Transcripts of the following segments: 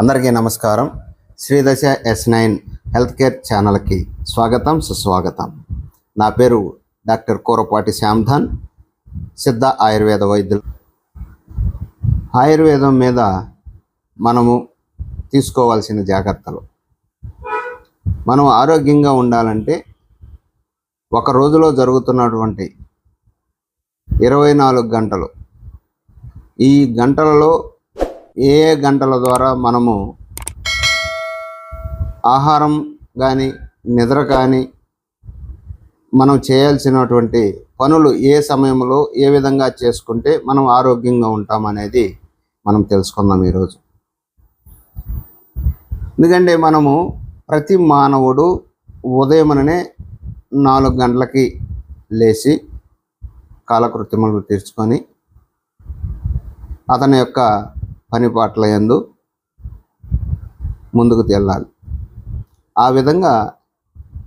అందరికీ నమస్కారం. Sridasha S nine health care ఛానల్కి స్వాగతం సుస్వాగతం. నా పేరు డాక్టర్ కూరపాటి శ్యామ్ధన్ సిద్ధ ఆయుర్వేద వైద్యులు. ఆయుర్వేదం మీద మనము తీసుకోవాల్సిన జాగ్రత్తలు. మనం ఆరోగ్యంగా ఉండాలంటే ఒక రోజులో జరుగుతున్నటువంటి ఇరవై నాలుగు గంటలు. ఈ గంటలలో ఏ ఏ గంటల ద్వారా మనము ఆహారం కానీ నిద్ర కానీ మనం చేయాల్సినటువంటి పనులు ఏ సమయంలో ఏ విధంగా చేసుకుంటే మనం ఆరోగ్యంగా ఉంటాం అనేది మనం తెలుసుకుందాం ఈరోజు. ఎందుకంటే మనము ప్రతి మానవుడు ఉదయమననే నాలుగు గంటలకి లేచి కాలకృత్యములు తీర్చుకొని అతని యొక్క పని పాటల యందు ముందుకు తెల్లాలి. ఆ విధంగా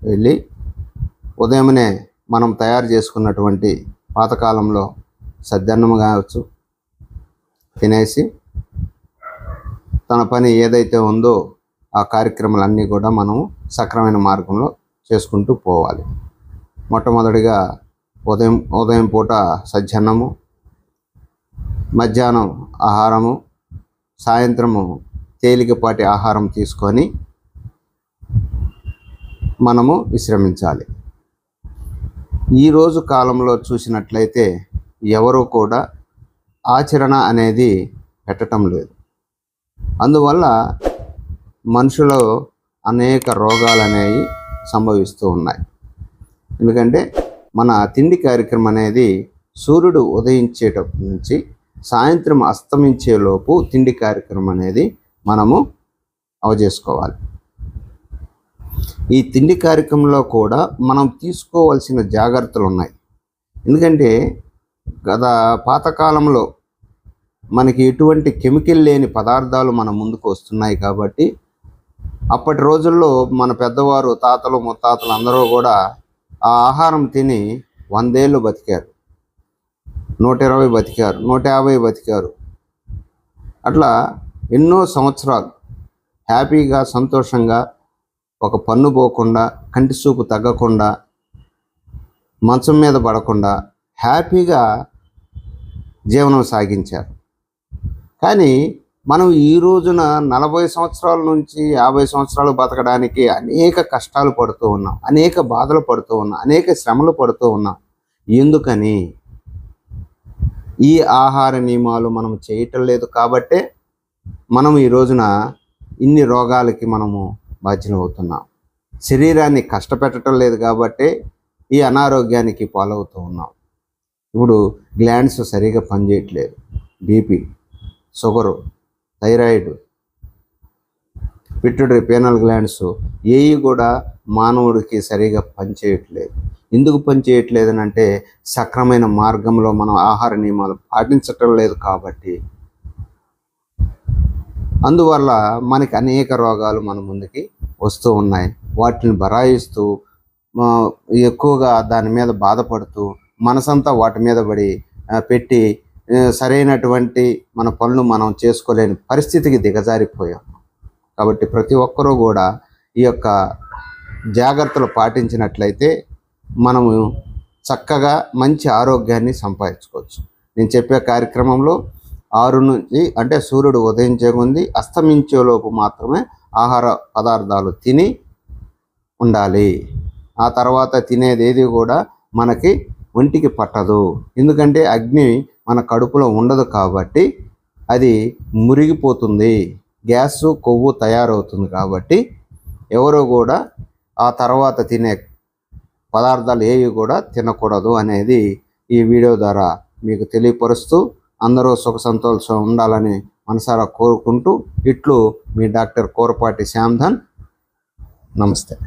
వెళ్ళి ఉదయమనే మనం తయారు చేసుకున్నటువంటి పాతకాలంలో సద్దన్నం కావచ్చు తినేసి తన పని ఏదైతే ఉందో ఆ కార్యక్రమాలన్నీ కూడా మనము సక్రమైన మార్గంలో చేసుకుంటూ పోవాలి. మొట్టమొదటిగా ఉదయం ఉదయం పూట సజ్జన్నము మధ్యాహ్నం ఆహారము సాయంత్రము తేలికపాటి ఆహారం తీసుకొని మనము విశ్రమించాలి. ఈరోజు కాలంలో చూసినట్లయితే ఎవరు కూడా ఆచరణ అనేది పెట్టడం లేదు. అందువల్ల మనుషులో అనేక రోగాలు అనేవి సంభవిస్తూ ఉన్నాయి. ఎందుకంటే మన తిండి కార్యక్రమం అనేది సూర్యుడు ఉదయించేటప్పటి నుంచి సాయంత్రం అస్తమించేలోపు తిండి కార్యక్రమం అనేది మనము అవజేసుకోవాలి ఈ తిండి కార్యక్రమంలో కూడా మనం తీసుకోవాల్సిన జాగ్రత్తలు ఉన్నాయి. ఎందుకంటే గత పాతకాలంలో మనకి ఎటువంటి కెమికల్ లేని పదార్థాలు మన ముందుకు వస్తున్నాయి కాబట్టి అప్పటి రోజుల్లో మన పెద్దవారు తాతలు ముత్తాతలు అందరూ కూడా ఆ ఆహారం తిని వందేళ్ళు బతికారు. నూట ఇరవై బతికారు నూట యాభై బతికారు. అట్లా ఎన్నో సంవత్సరాలు హ్యాపీగా సంతోషంగా ఒక పన్ను పోకుండా కంటి చూపు తగ్గకుండా మంచం మీద పడకుండా హ్యాపీగా జీవనం సాగించారు. కానీ మనం ఈ రోజున నలభై సంవత్సరాల నుంచి యాభై సంవత్సరాలు బతకడానికి అనేక కష్టాలు పడుతూ ఉన్నాం అనేక బాధలు పడుతూ ఉన్నాం అనేక శ్రమలు పడుతూ ఉన్నాం. ఎందుకని? ఈ ఆహార నియమాలు మనం చేయటం లేదు కాబట్టే మనం ఈ రోజున ఇన్ని రోగాలకి మనము బాధ్యులు అవుతున్నాం. శరీరాన్ని కష్టపెట్టడం లేదు కాబట్టి ఈ అనారోగ్యానికి పాలవుతూ ఉన్నాం. ఇప్పుడు గ్లాండ్స్ సరిగా పనిచేయట్లేదు. BP sugar thyroid pituitary pineal glands ఏవి కూడా మానవుడికి సరిగా పనిచేయట్లేదు. ఎందుకు పనిచేయట్లేదనంటే అంటే సక్రమైన మార్గంలో మనం ఆహార నియమాలు పాటించటం లేదు కాబట్టి. అందువల్ల మనకి అనేక రోగాలు మన ముందుకి వస్తూ ఉన్నాయి. వాటిని బరాయిస్తూ ఎక్కువగా దాని మీద బాధపడుతూ మనసంతా వాటి మీద పడి పెట్టి సరైనటువంటి మన పనులు మనం చేసుకోలేని పరిస్థితికి దిగజారిపోయాం. కాబట్టి ప్రతి ఒక్కరూ కూడా ఈ యొక్క జాగ్రత్తలు పాటించినట్లయితే మనము చక్కగా మంచి ఆరోగ్యాన్ని సంపాదించుకోవచ్చు. నేను చెప్పే కార్యక్రమంలో ఆరు నుంచి అంటే సూర్యుడు ఉదయించే ఉంది అస్తమించేలోపు మాత్రమే ఆహార పదార్థాలు తిని ఉండాలి. ఆ తర్వాత తినేది ఏది కూడా మనకి ఒంటికి పట్టదు. ఎందుకంటే అగ్ని మన కడుపులో ఉండదు కాబట్టి అది మురిగిపోతుంది. గ్యాస్ కొవ్వు తయారవుతుంది కాబట్టి ఎవరు కూడా ఆ తర్వాత తినే పదార్థాలు ఏవి కూడా తినకూడదు అనేది ఈ వీడియో ద్వారా మీకు తెలియపరుస్తూ అందరూ సుఖ సంతోషం ఉండాలని మనసారా కోరుకుంటూ ఇట్లు మీ డాక్టర్ కోరపాటి శ్యామ్ధన్ నమస్తే.